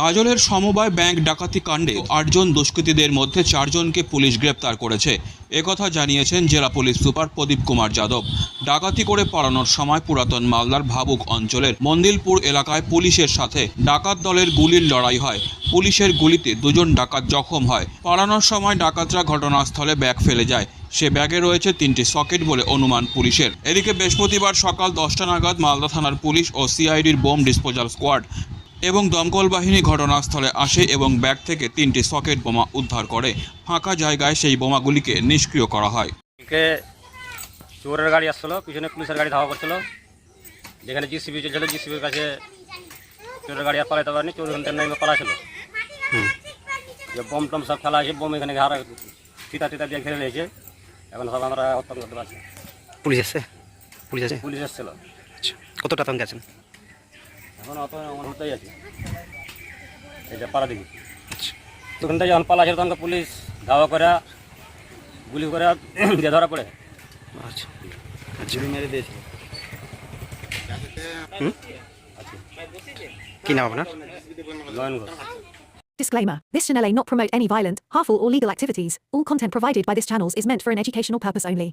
গাজলের সমবায় ব্যাংক ডাকাতি কাণ্ডে আটজন দুষ্কৃতীদের মধ্যে চারজনকে পুলিশ গ্রেপ্তার করেছে। একথা জানিয়েছেন জেলা পুলিশ সুপার প্রদীপ কুমার যাদব। ডাকাতি করে পালানোর সময় পুরাতন মালদার ভাবুক অঞ্চলের মন্দিলপুর এলাকায় পুলিশের সাথে ডাকাত দলের গুলির লড়াই হয়। পুলিশের গুলিতে দুজন ডাকাত জখম হয়। পালানোর সময় ডাকাতরা ঘটনাস্থলে ব্যাগ ফেলে যায়। সে ব্যাগে রয়েছে তিনটি সকেট বলে অনুমান পুলিশের। এদিকে বৃহস্পতিবার সকাল দশটা নাগাদ মালদা থানার পুলিশ ও সিআইডির বোম ডিসপোজাল স্কোয়াড এবং দমকল বাহিনী ঘটনাস্থলে আসে এবং ব্যাগ থেকে তিনটি সকেট বোমা উদ্ধার করে। ফাঁকা জায়গায় সেই বোমাগুলিকে নিষ্ক্রিয় করা হয়। চোরের গাড়ি আসছিল পিছনে পুলিশের গাড়ি ধাওয়া করছিল। যেখানে জিসিবি চলছিল জিসিবির কাছে চোরের গাড়ি আর পালাতে পারেনি চোর ঘণ্টার নামে পালা ছিল যে বোম টম সব ফেলা আছে বোম এখানে ঘাড় ফিতা টিতা দিয়ে ঘিরে নিয়েছে এখন সব আমরা অত্যন্ত করতে পারছি। পুলিশ এসছে? পুলিশ আছে? পুলিশ এসেছিল। আচ্ছা কতটা আতঙ্কে আছেন এখন অত আমার হতেই আছে এটা পালা দেখি আচ্ছা তখন থেকে যখন পালা ছিল তখন তো পুলিশ ধাওয়া করে গুলি করে দিয়ে ধরা পড়ে আচ্ছা গুলি মেরে দিয়েছে কি নাম আপনার নয়ন Ghosh Disclaimer This channel may not promote any violent, harmful, or legal activities. All content provided by this channel is meant for an educational purpose only.